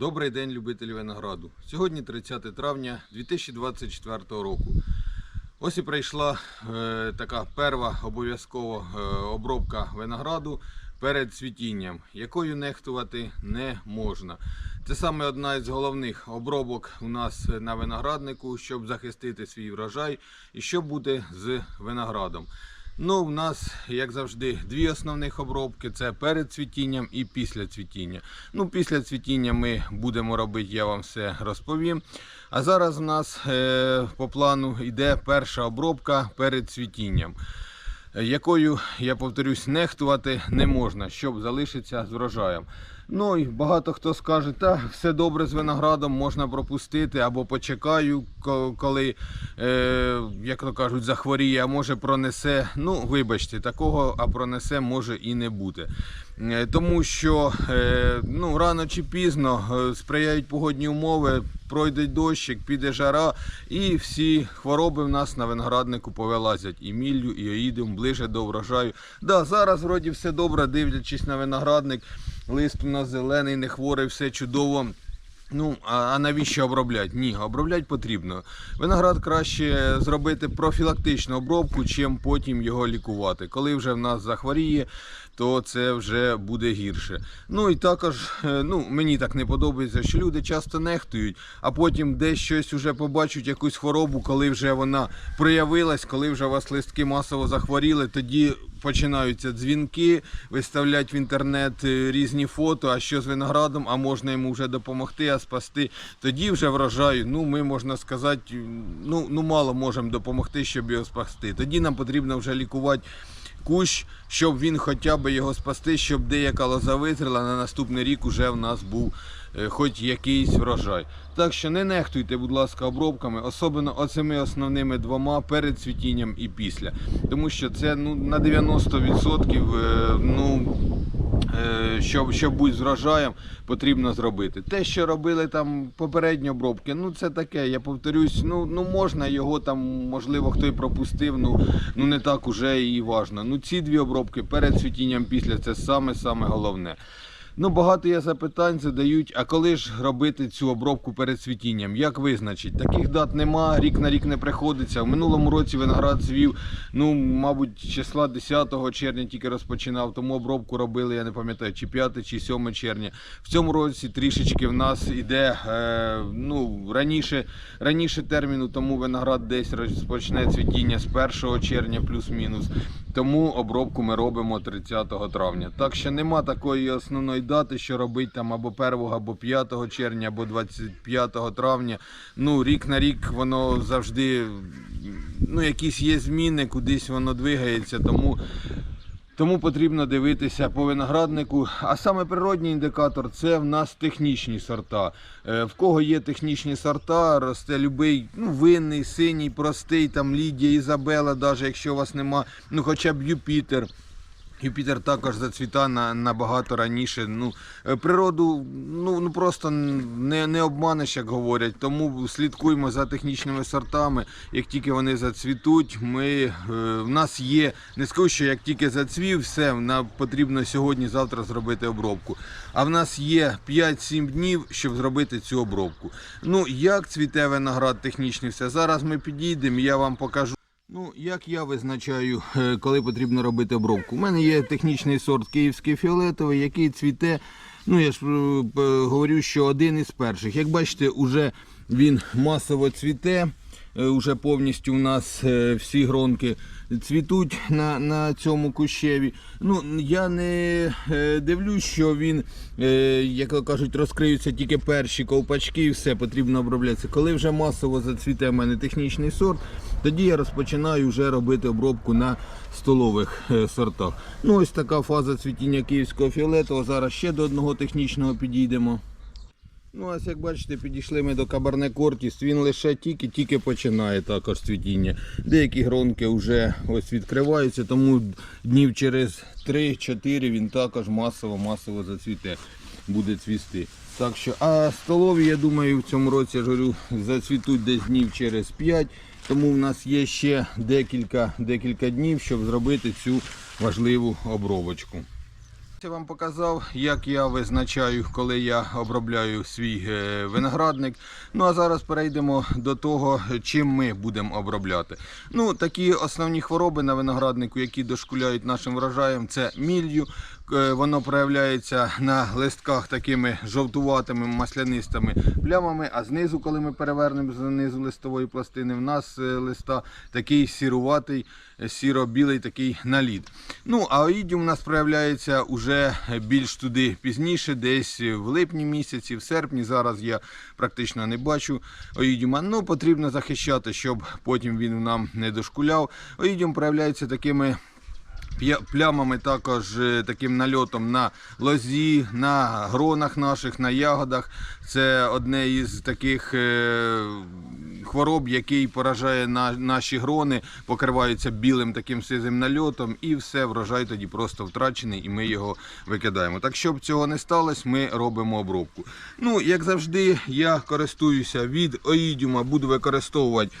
Добрий день, любителі винограду. Сьогодні 30 травня 2024 року. Ось і прийшла е, така перва обов'язкова е, обробка винограду перед цвітінням, якою нехтувати не можна. Це саме одна із головних обробок у нас на винограднику, щоб захистити свій врожай і щоб бути з виноградом. Ну, у нас, як завжди, дві основних обробки: це перед цвітінням і після цвітіння. Ну, після цвітіння ми будемо робити, я вам все розповім. А зараз у нас е, по плану йде перша обробка перед цвітінням, е, якою, я повторюсь, нехтувати не можна, щоб залишитися з врожаєм. Ну і багато хто скаже, та все добре з виноградом, можна пропустити або почекаю, коли, е, як то кажуть, захворіє, а може пронесе. Ну, вибачте, такого а пронесе може і не бути. Е, Тому що е, ну, рано чи пізно е, сприяють погодні умови, пройде дощик, піде жара, і всі хвороби в нас на винограднику повилазять. І міллю, і оїдом ближе до врожаю. Да, зараз вроді все добре, дивлячись на виноградник. Лист у нас зелений, не хворий, все чудово. Ну, а, навіщо обробляти? Ні, обробляти потрібно. Виноград краще зробити профілактичну обробку, чим потім його лікувати. Коли вже в нас захворіє, то це вже буде гірше. Ну і також, е, ну, мені так не подобається, що люди часто нехтують, а потім десь щось вже побачать, якусь хворобу, коли вже вона проявилась, коли вже у вас листки масово захворіли, тоді починаються дзвінки, виставлять в інтернет е, різні фото, а що з виноградом, а можна йому вже допомогти, а спасти. Тоді вже врожай, ну ми можна сказати, ну, ну мало можемо допомогти, щоб його спасти. Тоді нам потрібно вже лікувати кущ, щоб він хоча б його спасти, щоб деяка лоза визріла, на наступний рік уже в нас був е, хоч якийсь врожай. Так що не нехтуйте, будь ласка, обробками, особливо оцими основними двома перед цвітінням і після. Тому що це ну, на 90% е, ну, щоб, щоб бути з врожаєм, потрібно зробити. Те, що робили там попередні обробки, ну це таке, я повторюсь, ну, ну можна його там, можливо, хто й пропустив, ну, ну не так уже і важно. Ну ці дві обробки перед світінням після це саме-саме головне. Ну, багато є запитань задають, а коли ж робити цю обробку перед цвітінням? Як визначить? Таких дат нема, рік на рік не приходиться. В минулому році виноград звів, ну, мабуть, числа 10 червня тільки розпочинав, тому обробку робили, я не пам'ятаю, чи 5 чи 7 червня. В цьому році трішечки в нас іде е, ну, раніше, раніше терміну, тому виноград десь розпочне цвітіння з 1 червня плюс-мінус. Тому обробку ми робимо 30 травня. Так що нема такої основної дати, що робити там або 1, або 5 червня, або 25 травня. Ну, рік на рік воно завжди, ну, якісь є зміни, кудись воно двигається. Тому тому потрібно дивитися по винограднику. А саме природній індикатор це в нас технічні сорта. Е, В кого є технічні сорта, росте любий ну, винний, синій, простий, там Лідія, Ізабела, навіть якщо у вас нема, ну хоча б Юпітер. Юпітер також зацвіта на, набагато раніше. Ну, е, природу ну, ну просто не, не обманеш, як говорять. Тому слідкуємо за технічними сортами. Як тільки вони зацвітуть, ми, е, в нас є, не скажу, що як тільки зацвів, все, нам потрібно сьогодні-завтра зробити обробку. А в нас є 5-7 днів, щоб зробити цю обробку. Ну, як цвіте виноград технічний, все. Зараз ми підійдемо, я вам покажу. Ну, як я визначаю, е, коли потрібно робити обробку? У мене є технічний сорт київський фіолетовий, який цвіте. Ну, я ж е, говорю, що один із перших. Як бачите, уже він масово цвіте. Е, Уже повністю у нас всі гронки цвітуть на, на цьому кущеві. Ну, я не дивлюсь, що він, як кажуть, розкриються тільки перші ковпачки і все потрібно оброблятися. Коли вже масово зацвіте в мене технічний сорт, тоді я розпочинаю вже робити обробку на столових е, сортах. Ну, ось така фаза цвітіння київського фіолетового. Зараз ще до одного технічного підійдемо. Ну, ось як бачите, підійшли ми до Кабарне Кортіс. Він лише тільки-тільки починає також цвітіння. Деякі гронки вже ось відкриваються, тому днів через 3-4 він також масово-масово зацвіте, буде цвісти. Так що, а столові, я думаю, в цьому році я говорю, зацвітуть десь днів через 5. Тому в нас є ще декілька, декілька днів, щоб зробити цю важливу обробочку. Я вам показав, як я визначаю, коли я обробляю свій е, виноградник. Ну а зараз перейдемо до того, чим ми будемо обробляти. Ну, такі основні хвороби на винограднику, які дошкуляють нашим врожаєм, це мілью. Е, Воно проявляється на листках такими жовтуватими маслянистими плямами, а знизу, коли ми перевернемо знизу листової пластини, в нас е, листа такий сіруватий, сіро-білий такий наліт. Ну, а оїдіум у нас проявляється уже більш туди пізніше, десь в липні місяці, в серпні. Зараз я практично не бачу оїдіума. Ну, потрібно захищати, щоб потім він нам не дошкуляв. Оїдіум проявляється такими плямами також е, таким нальотом на лозі, на гронах наших, на ягодах. Це одне із таких е, хвороб, який поражає на, наші грони, покриваються білим таким сизим нальотом, і все, врожай тоді просто втрачений, і ми його викидаємо. Так, щоб цього не сталося, ми робимо обробку. Ну, як завжди, я користуюся від оїдіума, буду використовувати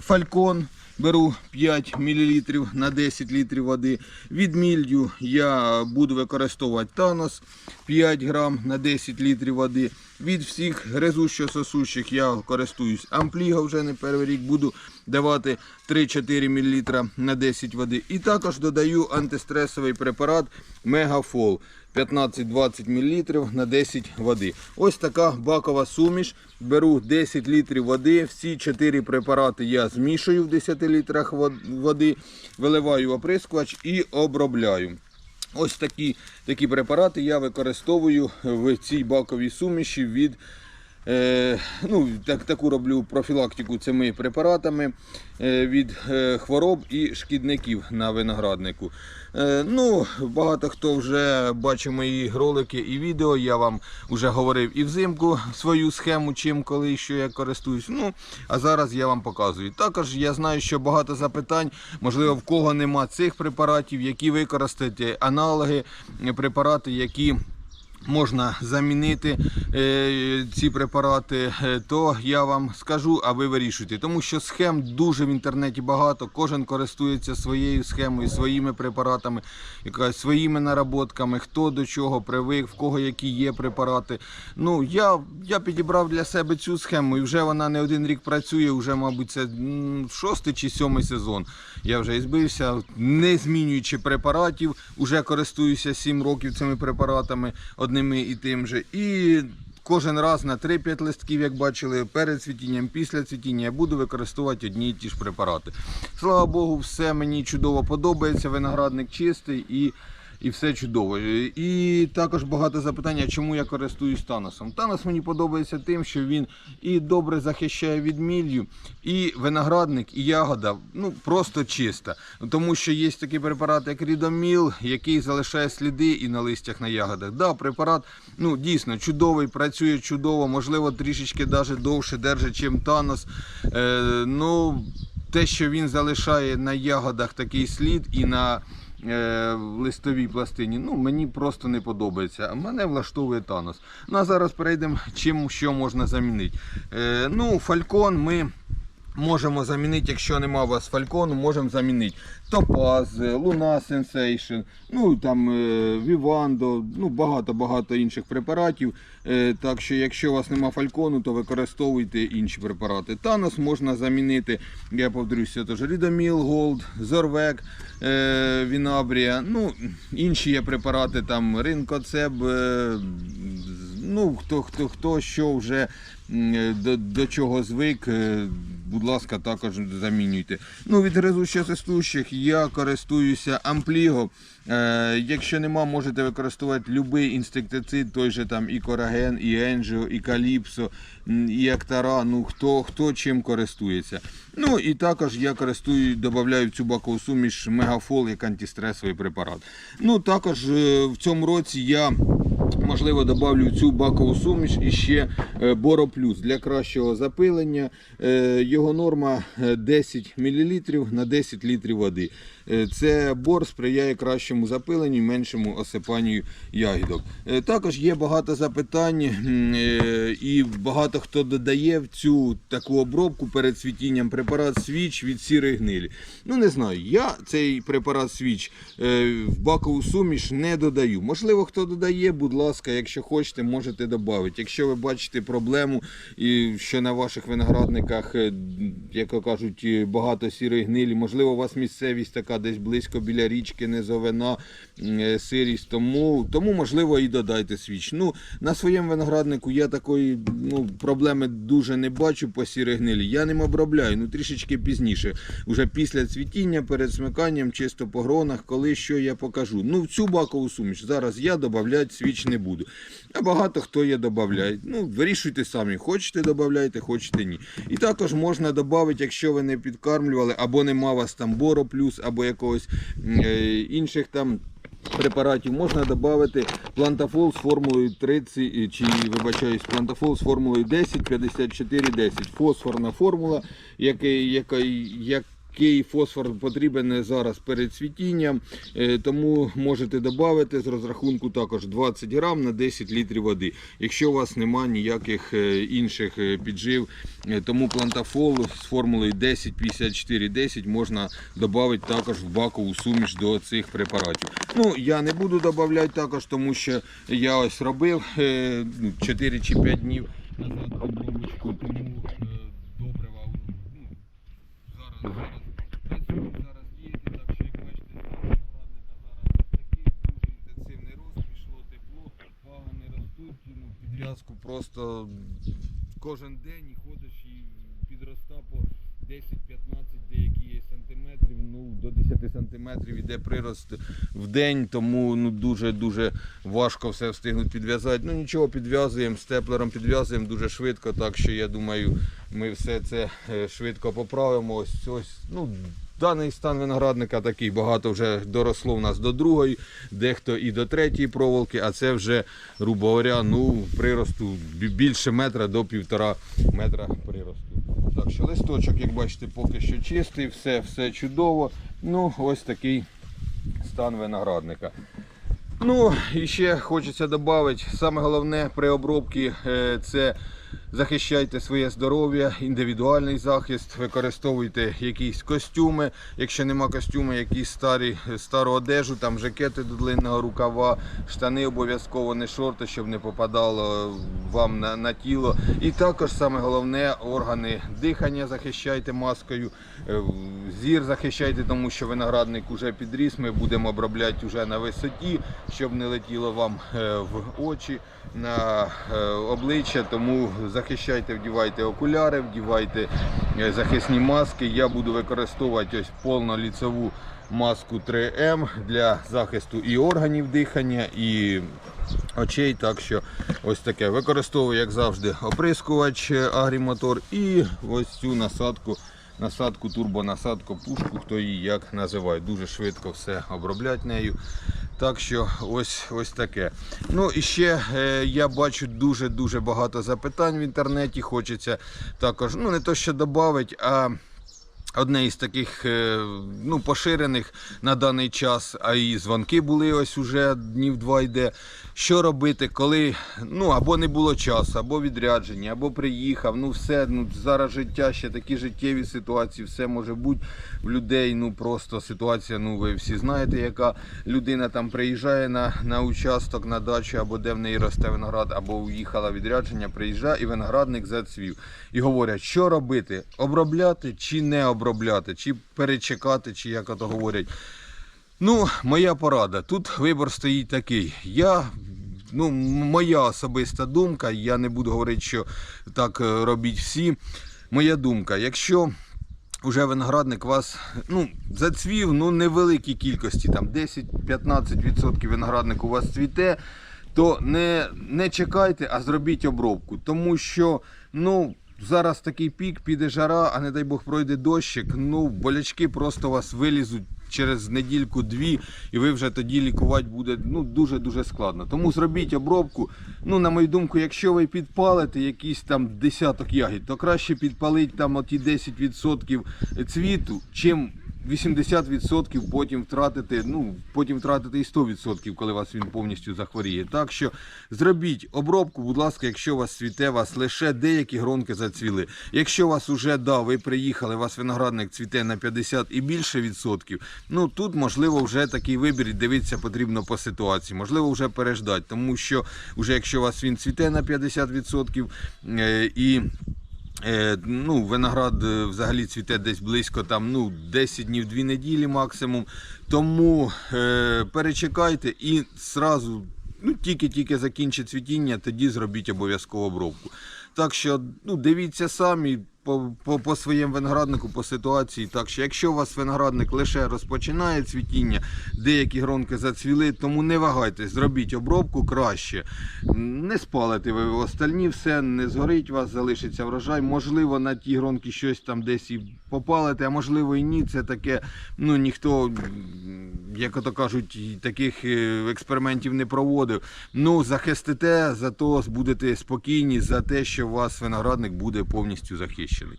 фалькон. Беру 5 мл на 10 літрів води. Від мілью я буду використовувати танос 5 грам на 10 літрів води. Від всіх гризущо-сосущих я користуюсь ампліга вже не перший рік. Буду давати 3-4 мл на 10 води. І також додаю антистресовий препарат Мегафол 15-20 мл на 10 води. Ось така бакова суміш. Беру 10 літрів води. Всі 4 препарати я змішую в 10 літрах води, виливаю оприскувач і обробляю. Ось такі, такі препарати я використовую в цій баковій суміші від. Е, ну, так, таку роблю профілактику цими препаратами е, від е, хвороб і шкідників на винограднику. Ну, багато хто вже бачив мої ролики і відео. Я вам вже говорив і взимку свою схему, чим коли що я користуюсь. Ну, а зараз я вам показую. Також я знаю, що багато запитань, можливо, в кого нема цих препаратів, які використати аналоги, препарати, які можна замінити е, ці препарати, е, то я вам скажу, а ви вирішуйте. Тому що схем дуже в інтернеті багато. Кожен користується своєю схемою, своїми препаратами, своїми наработками, хто до чого привик, в кого які є препарати. Ну я, я підібрав для себе цю схему, і вже вона не один рік працює. Вже, мабуть, це шостий чи сьомий сезон. Я вже збився, не змінюючи препаратів, уже користуюся 7 років цими препаратами одними і тим же. І кожен раз на 3-5 листків, як бачили, перед цвітінням, після цвітіння я буду використовувати одні і ті ж препарати. Слава Богу, все мені чудово подобається. Виноградник чистий і. І все чудово. І також багато запитання, чому я користуюсь Таносом. Танос мені подобається тим, що він і добре захищає від мілью, і виноградник, і ягода ну просто чиста. Тому що є такий препарат, як Рідоміл, який залишає сліди і на листях на ягодах. Да, препарат ну дійсно чудовий, працює чудово, можливо, трішечки навіть довше держить, чим Танос. Е, ну, те, що він залишає на ягодах такий слід і на е, листовій пластині, ну мені просто не подобається. Мене влаштовує Танос. Ну а зараз перейдемо, чим що можна замінити. Е, ну, фалькон ми. Можемо замінити, якщо нема у вас фалькону, можемо замінити Топаз, Луна Сенсейшн, ну там е, Вівандо, ну багато-багато інших препаратів. Е, Так що, якщо у вас нема фалькону, то використовуйте інші препарати. Танос можна замінити, я повторюся, теж Рідоміл, Голд, Зорвек, е, Вінабрія, ну інші є препарати, там Ринкоцеб, е, ну хто, хто, хто що вже до, до чого звик, е, будь ласка, також замінюйте. Ну, від гризучих сестущих я користуюся ампліго. Е, якщо нема, можете використовувати будь-який інсектицид, той же там і кораген, і енджіо, і каліпсо, і актара, ну хто, хто чим користується. Ну і також я користую, додаю в цю бакову суміш мегафол як антистресовий препарат. Ну також е, в цьому році я Можливо, добавлю цю бакову суміш і ще Боро Плюс для кращого запилення. Е, Його норма е, 10 мл на 10 літрів води. Е, Це бор сприяє кращому запиленню меншому осипанню ягідок. Е, Також є багато запитань е, і багато хто додає в цю таку обробку перед цвітінням препарат свіч від сірої гнилі. Ну не знаю, я цей препарат свіч в бакову суміш не додаю. Можливо, хто додає, будь ласка, якщо хочете, можете додати. Якщо ви бачите проблему, що на ваших виноградниках, як кажуть, багато сірої гнилі, можливо, у вас місцевість така десь близько біля річки, низовина, е, сирість, тому, тому можливо і додайте свіч. Ну, на своєму винограднику я такої ну, проблеми дуже не бачу по сірій гнилі. Я ним обробляю, ну трішечки пізніше. Уже після цвітіння, перед смиканням, чисто по гронах, коли що я покажу. Ну, в цю бакову суміш зараз я додавати свіч не буду. А багато хто є додає. Ну, вирішуйте самі, хочете додавайте, хочете ні. І також можна додати, якщо ви не підкармлювали, або нема вас там боро плюс, або якогось е, інших там. Препаратів можна додати плантафол з формулою 30, е, чи вибачаюсь, плантафол з формулою 10, 54, 10. Фосфорна формула, який, який, який фосфор потрібен зараз перед цвітінням, Е, тому можете додати з розрахунку також 20 грам на 10 літрів води. Якщо у вас немає ніяких е, інших е, піджив, тому плантафол з формулою 10, 54, 10 можна додати також в бакову суміш до цих препаратів. Ну, я не буду додавати також, тому що я ось робив е, ну, 4 чи 5 днів назад обробочку, тому е, просто кожен день і ходиш і підроста по 10-15 деякі ну до 10 сантиметрів іде прирост в день, тому ну дуже-дуже важко все встигнути підв'язати. Ну нічого, підв'язуємо, степлером підв'язуємо дуже швидко, так що я думаю, ми все це е, швидко поправимо. Ось ось, ну. Даний стан виноградника такий, багато вже доросло в нас до другої, дехто і до третьої проволоки, а це вже, грубо говоря, ну, приросту більше метра до півтора метра приросту. Що листочок, як бачите, поки що чистий, все, все чудово. Ну, ось такий стан виноградника. Ну, і ще хочеться додати, саме головне при обробці е, це захищайте своє здоров'я, індивідуальний захист, використовуйте якісь костюми. Якщо нема костюму, якісь старі, стару одежу, там жакети до длинного рукава, штани обов'язково, не шорти, щоб не попадало вам на, на тіло. І також саме головне органи дихання захищайте маскою, е, зір захищайте, тому що виноградник вже підріс. Ми будемо обробляти вже на висоті, щоб не летіло вам е, в очі, на е, обличчя. Тому захищайте, вдівайте окуляри, вдівайте е, захисні маски. Я буду використовувати ось повноліцеву маску 3М для захисту і органів дихання, і очей. Так що ось таке. Використовую, як завжди, оприскувач е, агрімотор і ось цю насадку. Насадку, турбонасадку, пушку, хто її як називає. Дуже швидко все оброблять нею. Так що ось ось таке. Ну і ще е, я бачу дуже-дуже багато запитань в інтернеті. Хочеться також, ну не то що додати, а одне із таких е, ну, поширених на даний час, а і дзвонки були ось уже днів два йде. Що робити, коли ну або не було часу, або відрядження, або приїхав. Ну все, ну зараз життя, ще такі життєві ситуації, все може бути в людей. Ну просто ситуація, ну ви всі знаєте, яка людина там приїжджає на, на участок, на дачу, або де в неї росте виноград, або уїхала відрядження, приїжджає і виноградник зацвів. І говорять, що робити? Обробляти чи не обробляти, чи перечекати, чи як ото говорять. Ну, моя порада. Тут вибір стоїть такий. Я, ну, моя особиста думка, я не буду говорити, що так е, робіть всі. Моя думка, якщо вже виноградник вас ну, зацвів, ну невеликій кількості, там 10-15% виноградник у вас цвіте, то не, не чекайте, а зробіть обробку. Тому що, ну, зараз такий пік, піде жара, а не дай Бог пройде дощик. Ну, болячки просто вас вилізуть через недільку-дві, і ви вже тоді лікувати буде ну, дуже-дуже складно. Тому зробіть обробку. Ну, на мою думку, якщо ви підпалите якісь там десяток ягід, то краще підпалити там оті 10% цвіту, чим 80% потім втратити, ну, потім втратити і 100%, коли вас він повністю захворіє. Так що зробіть обробку, будь ласка, якщо у вас цвіте, вас лише деякі гронки зацвіли. Якщо у вас уже да, ви приїхали, у вас виноградник цвіте на 50 і більше відсотків, ну тут можливо вже такий вибір дивитися потрібно по ситуації. Можливо, вже переждати, тому що вже якщо у вас він цвіте на 50% е, і ну, виноград е, взагалі цвіте десь близько там, ну, 10 днів, 2 неділі максимум. Тому е, перечекайте і сразу, ну, тільки-тільки закінчить цвітіння, тоді зробіть обов'язково обробку. Так що ну, дивіться самі по, по, по своєму винограднику, по ситуації. Так що, якщо у вас виноградник лише розпочинає цвітіння, деякі гронки зацвіли, тому не вагайтесь, зробіть обробку краще. Не спалите ви остальні все, не згорить у вас, залишиться врожай. Можливо, на ті гронки щось там десь і попалите, а можливо і ні. Це таке, ну ніхто, як ото кажуть, таких е, експериментів не проводив. Ну, захистите, зато будете спокійні за те, що у вас виноградник буде повністю захищений.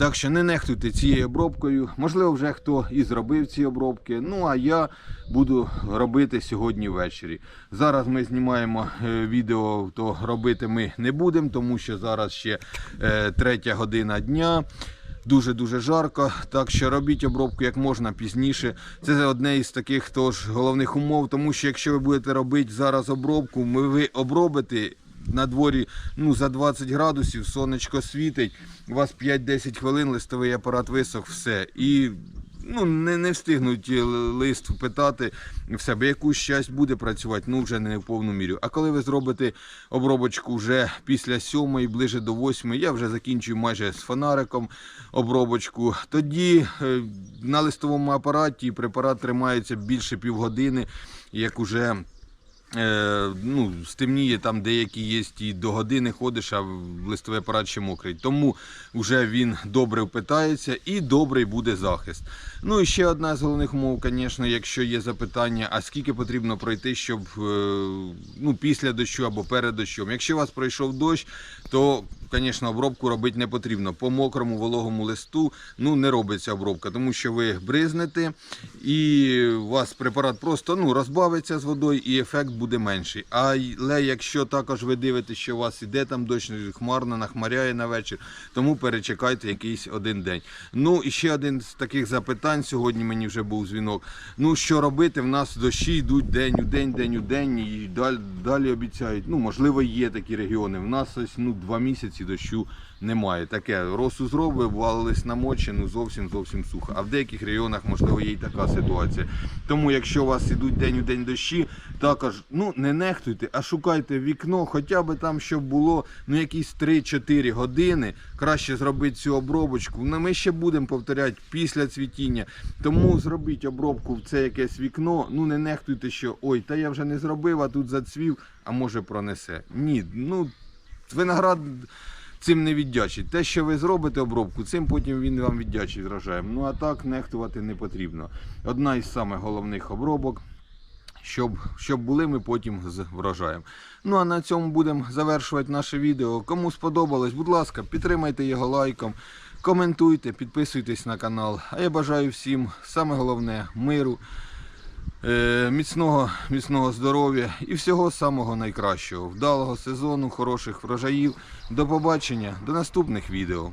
Так що не нехтуйте цією обробкою. Можливо, вже хто і зробив ці обробки. Ну а я буду робити сьогодні ввечері. Зараз ми знімаємо е, відео, то робити ми не будемо, тому що зараз ще е, третя година дня. Дуже-дуже жарко, так що робіть обробку як можна пізніше. Це одне із таких тож головних умов, тому що якщо ви будете робити зараз обробку, ми ви обробите на дворі ну, за 20 градусів, сонечко світить, у вас 5-10 хвилин, листовий апарат висох, все. І ну, не, не встигнуть е, лист впитати в себе, якусь часть буде працювати, ну вже не в повну мірю. А коли ви зробите обробочку вже після сьомої, ближе до восьмої, я вже закінчую майже з фонариком обробочку. Тоді е, на листовому апараті препарат тримається більше півгодини, як уже. Е, ну, стемніє там деякі є і до години ходиш, а листовий апарат ще мокрий. Тому вже він добре впитається і добрий буде захист. Ну і ще одна з головних умов, звісно, якщо є запитання, а скільки потрібно пройти, щоб е, ну, після дощу або перед дощом. Якщо у вас пройшов дощ, то Звісно, обробку робити не потрібно. По мокрому вологому листу ну, не робиться обробка, тому що ви бризнете і у вас препарат просто ну, розбавиться з водою і ефект буде менший. Але якщо також ви дивитесь, що у вас іде там дощ, хмарно, нахмаряє на вечір, тому перечекайте якийсь один день. Ну і ще один з таких запитань. Сьогодні мені вже був дзвінок. Ну що робити? В нас дощі йдуть день у день, день у день і далі, далі обіцяють. Ну, можливо, є такі регіони. В нас ось ну, два місяці дощу немає. Таке росу зробив, валились на мочі, ну зовсім зовсім сухо. А в деяких регіонах, можливо, є і така ситуація. Тому, якщо у вас ідуть день у день дощі, також ну не нехтуйте, а шукайте вікно, хоча б там, щоб було ну якісь 3-4 години. Краще зробити цю обробочку. Ну, ми ще будемо повторяти після цвітіння. Тому зробіть обробку в це якесь вікно. Ну не нехтуйте, що ой, та я вже не зробив, а тут зацвів, а може пронесе. Ні, ну виноград цим не віддячить. Те, що ви зробите обробку, цим потім він вам віддячить врожаєм. Ну а так нехтувати не потрібно. Одна із самих головних обробок. Щоб, щоб були ми потім з врожаєм. Ну а на цьому будемо завершувати наше відео. Кому сподобалось, будь ласка, підтримайте його лайком, коментуйте, підписуйтесь на канал. А я бажаю всім саме головне миру, міцного, міцного здоров'я і всього самого найкращого. Вдалого сезону, хороших врожаїв. До побачення, до наступних відео.